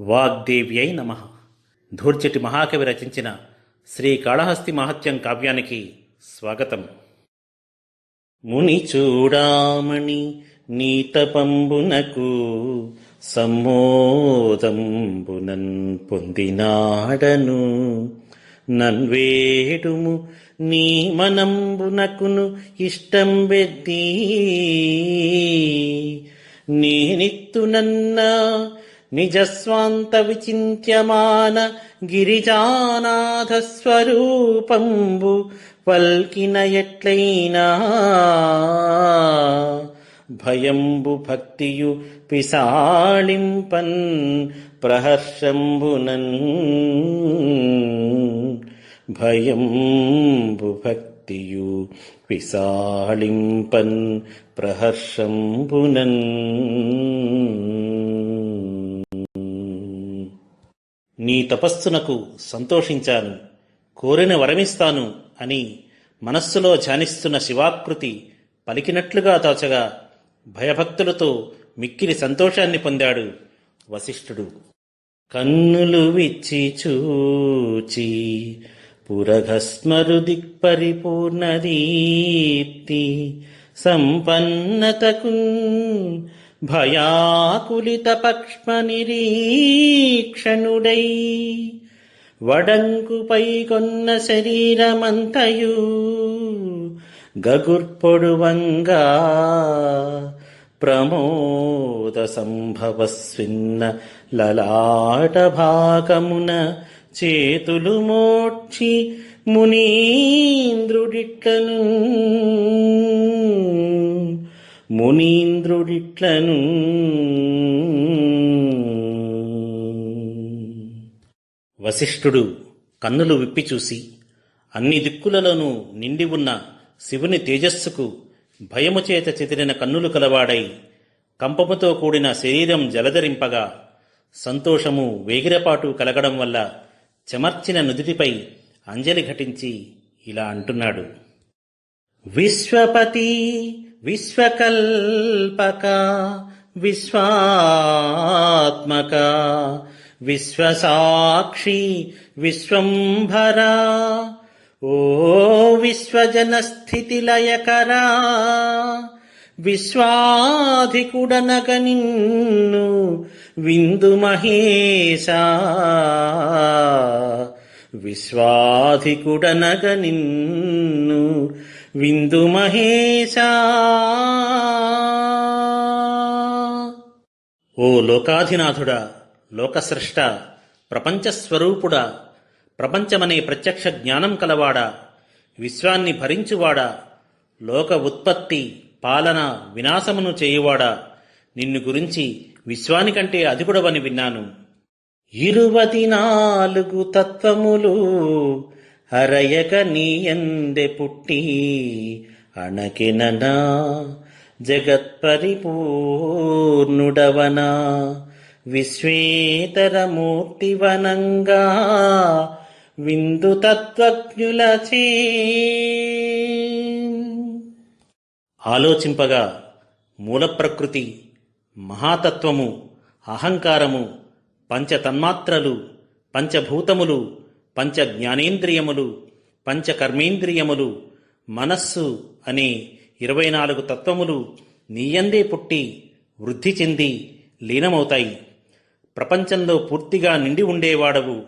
వాగ్దేవ్యై నమ. ధూర్చటి మహాకవి రచించిన శ్రీ కాళహస్తి మహత్యం కావ్యానికి స్వాగతం. ముని చూడామణి నీతపంబునకు సమ్మోదంబునన్ పొందినాడను. నన్వేడుము నీ మనంబునకును ఇష్టం బెద్ది నేనిత్తునన్నా నిజస్వాంత విచింత్యమాన గిరిజానాథ స్వరూపంబు పల్కిన ఎట్లైనా భయంబు భక్తియు పిసాళింపన్ ప్రహర్షంబునన్ భయంబు భక్తియు పిసాళింపన్ ప్రహర్షంబునన్ నీ తపస్సునకు సంతోషించాను కోరిన వరమిస్తాను అని మనస్సులో ధ్యానిస్తున్న శివాకృతి పలికినట్లుగా తోచగా భయభక్తులతో మిక్కిలి సంతోషాన్ని పొందాడు వశిష్ఠుడు. కన్నులు విచ్చి చూచి పురఘస్మరు దిక్పరిపూర్ణ దీప్తి సంపన్నతకు భయాకులిత పక్ష్మ నిరీక్షణుడై వడంకుపై కొన్న శరీరమంతయు గగుర్పొడువంగా ప్రమోద సంభవస్విన్న లలాట భాగమున చేతులు మోక్షి మునీంద్రుడిట్లను మునీంద్రుడిట్లను. వశిష్ఠుడు కన్నులు విప్పి చూసి అన్ని దిక్కులలోనూ నిండి ఉన్న శివుని తేజస్సుకు భయము చేత చెదిరిన కన్నులు కలవాడై కంపముతో కూడిన శరీరం జలధరింపగా సంతోషము వేగిరపాటు కలగడం వల్ల చెమర్చిన నుదుటిపై అంజలి ఘటించి ఇలా అంటున్నాడు. విశ్వపతి విశ్వకల్పక విశ్వాత్మక విశ్వసాక్షి విశ్వంభరా. ఓ విశ్వజన విశ్వజనస్థితిలయకరా విశ్వాధికుడనగ నిన్ను విందు మహేశా. విశ్వాధికుడనగ నిన్ను విందు మహేశా. ఓ లోకాధినాథుడా లోకసృష్ట ప్రపంచస్వరూపుడా ప్రపంచమనే ప్రత్యక్ష జ్ఞానం కలవాడా విశ్వాన్ని భరించువాడా లోక ఉత్పత్తి పాలన వినాశమును చేయువాడా నిన్ను గురించి విశ్వానికంటే అధికుడవని విన్నాను. ఇరువది నాలుగు తత్వములు హరయక నీయందె పుట్టి అణకిననా జగత్పరిపూర్ణుడవనా విశ్వేతరమూర్తివనంగా విందు తత్వజ్ఞులచే ఆలోచింపగా మూల ప్రకృతి మహాతత్వము అహంకారము పంచతన్మాత్రలు పంచభూతములు పంచ జ్ఞానేంద్రియములు పంచ కర్మేంద్రియములు మనస్సు అనే ఇరవై నాలుగు తత్వములు నీయందే పుట్టి వృద్ధి చెంది లీనమవుతాయి. ప్రపంచంలో పూర్తిగా నిండి ఉండేవాడవు.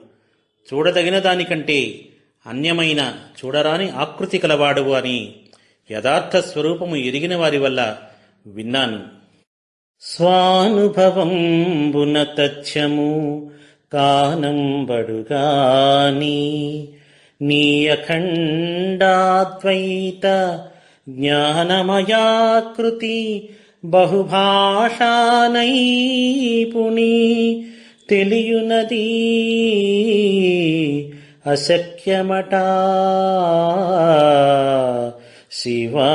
చూడదగిన దానికంటే అన్యమైన చూడరాని ఆకృతి కలవాడవు అని యథార్థ స్వరూపము ఎరిగిన వారి వల్ల విన్నాను. స్వానుభవంబున తథ్యము కానంబడుగాని నీ అఖండాద్వైత జ్ఞానమయాకృతి బహుభాషానైపుణి తెలియునది అశక్యమటా శివా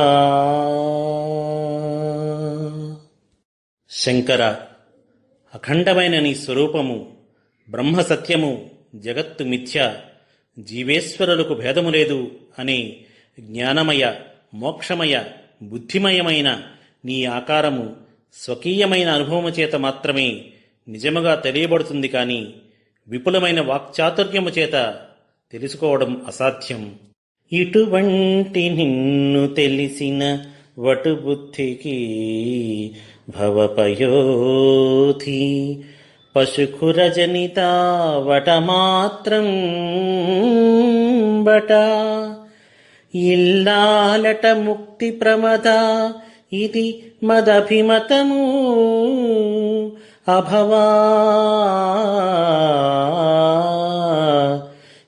శంకర అఖండమైన నీ స్వరూపము బ్రహ్మ సత్యము జగత్తు మిథ్య జీవేశ్వరులకు భేదము లేదు అని జ్ఞానమయ మోక్షమయ బుద్ధిమయమైన నీ ఆకారము స్వకీయమైన అనుభవము చేత మాత్రమే నిజముగా తెలియబడుతుంది కానీ విపులమైన వాక్చాతుర్యము చేత తెలుసుకోవడం అసాధ్యం. ఇటువంటి నిన్ను తెలిసిన వటు బుద్ధికి భవపయోధి పశుఖురజనిత వటమాత్రం బట. ఇల్లాలట ముక్తి ప్రమద ఇది మదభిమతము. అభవా.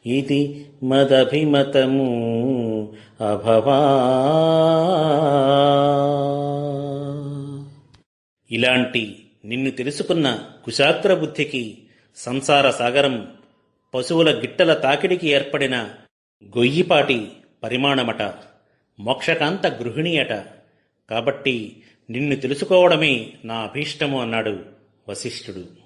ఇది మదభిమతము. అభవా. ఇలాంటి నిన్ను తెలుసుకున్న కుశాగ్ర బుద్ధికి సంసార సాగరం పశువుల గిట్టల తాకిడికి ఏర్పడిన గొయ్యిపాటి పరిమాణమట మోక్షకాంత గృహిణి అట. కాబట్టి నిన్ను తెలుసుకోవడమే నా అభీష్టము అన్నాడు వశిష్ఠుడు.